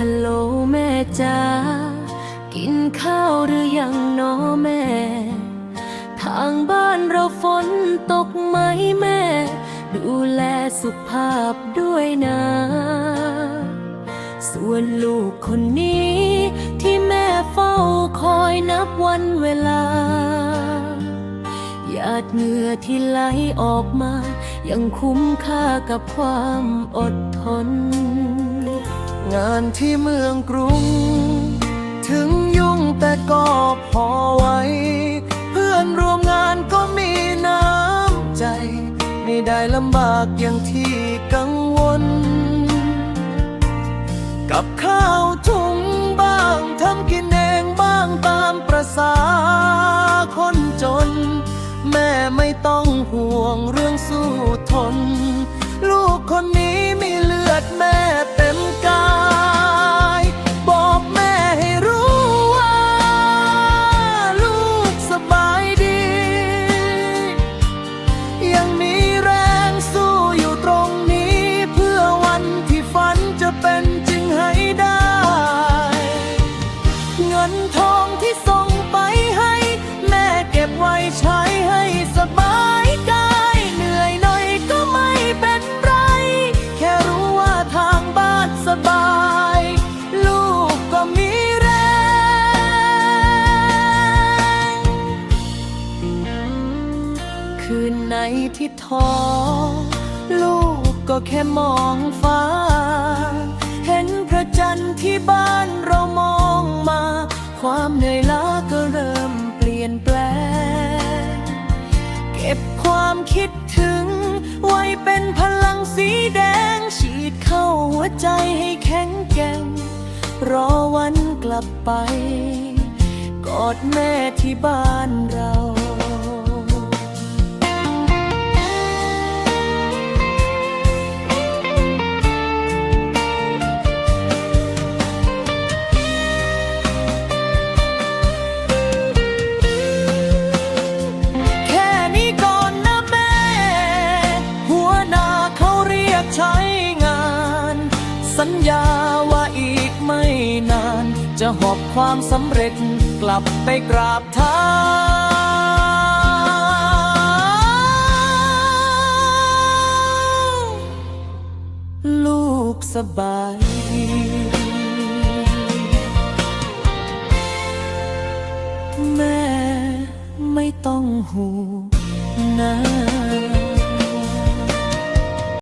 ฮัลโหลแม่จ๋ากินข้าวหรือยังน้อแม่ ทางบ้านเราฝนตกไหมแม่ ดูแลสุขภาพด้วยนะ ส่วนลูกคนนี้ที่แม่เฝ้าคอยนับวันเวลาหยาดเหงื่อที่ไหลออกมา ยังคุ้มค่ากับความอดทน งานที่เมืองกรุง ถึงยุ่งแต่ก็พอไหวเพื่อนร่วมงานก็มีน้ำใจ ไม่ได้ลำบากอย่างที่กังวล กับข้าวถุงบ้างทำกินเองบ้างตามประษาคนจน แม่ไม่ต้องห่วงเรื่องสู้ทน ลูกคนนี้มีเลือดแม่ ที่ท้อลูกก็แค่มองฟ้า เห็นพระจันทร์ที่บ้านเรามองมา ความเหนื่อยล้าก็เริ่มเปลี่ยนแปลง เก็บความคิดถึง ไว้เป็นพลังสีแดง ฉีดเข้าหัวใจให้แข็งแกร่ง รอวันกลับไป กอดแม่ที่บ้านเรา ญญาว่าอีกไม่นาน จะหอบความสำเร็จกลับไปกราบเท้าลูกสบายแม่ไม่ต้องห่วงนะ